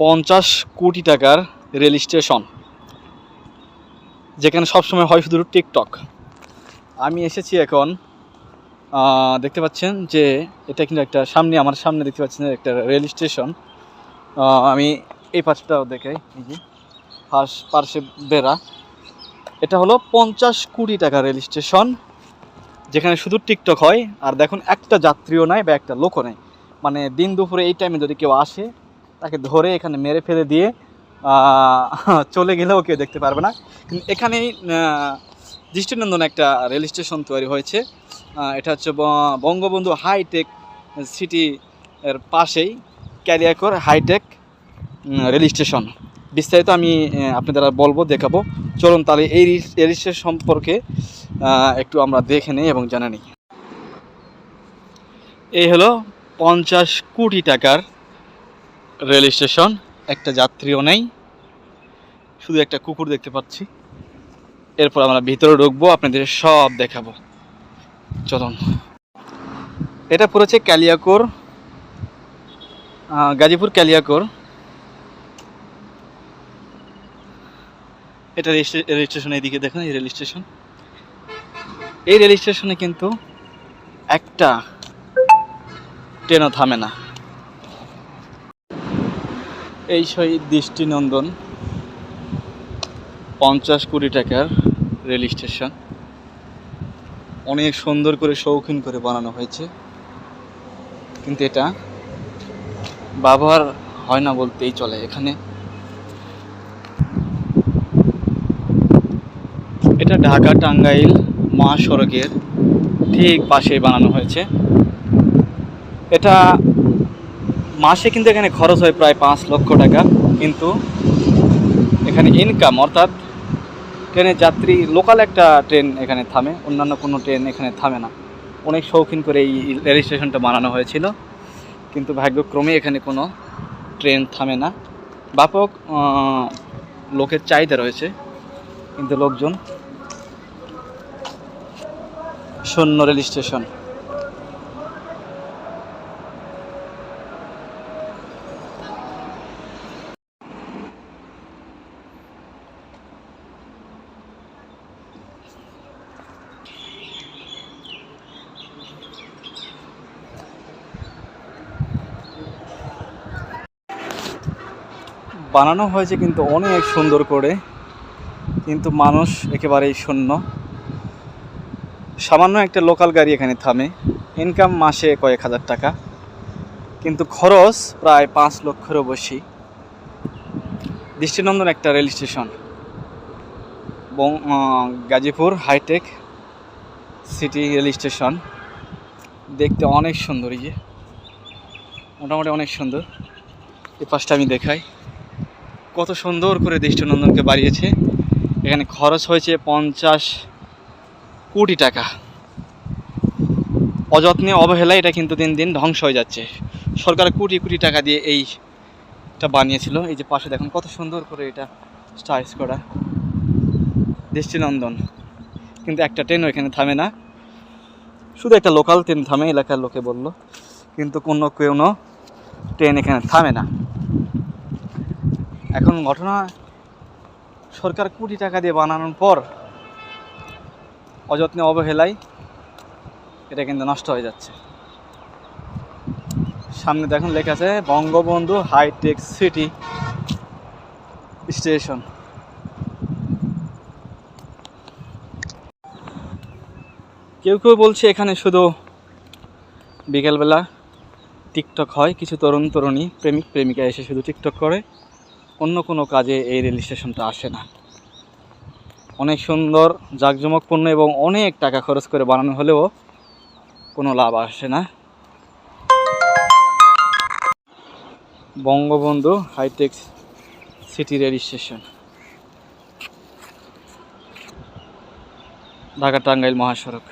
পঞ্চাশ কোটি টাকার রেল স্টেশন, যেখানে সবসময় হয় শুধু টিকটক। আমি এসেছি এখন দেখতে পাচ্ছেন যে এটা কিন্তু একটা সামনে, আমার সামনে দেখতে পাচ্ছেন একটা রেল স্টেশন। আমি এই পাশটাও দেখাই, এই যে, পাশ পার্শ্বে বেড়া। এটা হলো পঞ্চাশ কোটি টাকা রেল স্টেশন, যেখানে শুধু টিকটক হয়। আর দেখুন, একটা যাত্রীও নাই বা একটা লোকও নেই। মানে দিন দুপুরে এই টাইমে যদি কেউ আসে তাকে ধরে এখানে মেরে ফেলে দিয়ে চলে গেলেও কেউ দেখতে পারবে না। কিন্তু এখানেই দৃষ্টিনন্দন একটা রেল স্টেশন তৈরি হয়েছে। এটা হচ্ছে বঙ্গবন্ধু হাইটেক সিটি এর পাশেই ক্যারিয়াকর হাইটেক রেল স্টেশন। বিস্তারিত আমি আপনাদের বলব, দেখাবো। চলুন তাহলে এই রেল স্টেশন সম্পর্কে একটু আমরা দেখে নিই এবং জানা নিই। এই হলো পঞ্চাশ কোটি টাকার রেল স্টেশন। একটা যাত্রীও নেই। শুধু একটা কুকুর দেখতে পাচ্ছি। এরপর আমরা ভিতরে ঢুকবো, আপনাদের সব দেখাবো। চলুন। এটা পড়েছে ক্যালিয়াকোর গাজীপুর ক্যালিয়াকোর এটা রেল স্টে- রেল স্টেশন এইদিকে দেখুন, এই রেল স্টেশন। এই রেল স্টেশনে কিন্তু একটা ট্রেনও থামে না। এই শহীদ দৃষ্টিনন্দন পঞ্চাশ কোটি টাকার রেল স্টেশন। অনেক সুন্দর করে শৌখিন করে বানানো হয়েছে। কিন্তু এটা ব্যবহার হয় না বলতেই চলে এখানে। এটা ঢাকা টাঙ্গাইল মহাসড়কের ঠিক পাশেই বানানো হয়েছে। এটা মাসে কিন্তু এখানে খরচ হয় প্রায় পাঁচ লক্ষ টাকা। কিন্তু এখানে ইনকাম অর্থাৎ ট্রেনের যাত্রী লোকাল একটা ট্রেন এখানে থামে, অন্যান্য কোনো ট্রেন এখানে থামে না। অনেক শৌখিন করে এই রেল স্টেশনটা বানানো হয়েছিল। কিন্তু ভাগ্যক্রমে এখানে কোনো ট্রেন থামে না। ব্যাপক লোকের চাহিদা রয়েছে। কিন্তু লোকজন শূন্য রেল স্টেশন বানানো হয়েছে কিন্তু অনেক সুন্দর করে, কিন্তু মানুষ একেবারেই শূন্য। সামান্য একটা লোকাল গাড়ি এখানে থামে ইনকাম মাসে কয়েক হাজার টাকা, কিন্তু খরচ প্রায় পাঁচ লক্ষেরও বেশি। দৃষ্টিনন্দন একটা rail station Gazipur hi tech city rail station. দেখতে অনেক সুন্দর ইয়ে মোটামুটি অনেক সুন্দর। এই পাশটা আমি দেখাই। কত সুন্দর করে দৃষ্টিনন্দনকে বাড়িয়েছে। এখানে খরচ হয়েছে পঞ্চাশ কোটি টাকা। অযত্নে অবহেলায় এটা কিন্তু দিন দিন ধ্বংস হয়ে যাচ্ছে। সরকার কোটি কোটি টাকা দিয়ে এইটা বানিয়েছিল। এই যে পাশে দেখুন কত সুন্দর করে এটা স্টাইস করা। দৃষ্টিনন্দন। কিন্তু একটা ট্রেনও এখানে থামে না। শুধু একটা লোকাল ট্রেন থামে, এলাকার লোকে বলল। কিন্তু কোনো কোনো ট্রেন এখানে থামে না। এখন ঘটনা, সরকার কোটি টাকা দিয়ে বানানোর পর অযত্নে অবহেলায় এটা কিন্তু নষ্ট হয়ে যাচ্ছে। সামনে দেখুন লেখা আছে, বঙ্গবন্ধু হাইটেক সিটি স্টেশন। কেউ কেউ বলছে এখানে শুধু বিকেলবেলা টিকটক হয়, কিছু তরুণ তরুণী প্রেমিক প্রেমিকা এসে শুধু টিকটক করে। অন্য কোনো কাজে এই রেল স্টেশনটা আসে না। অনেক সুন্দর জাঁকজমকপূর্ণ এবং অনেক টাকা খরচ করে বানানো হলেও কোনো লাভ আসে না। Bangabandhu hi tech city rail station. Dhaka Tangail মহাসড়ক।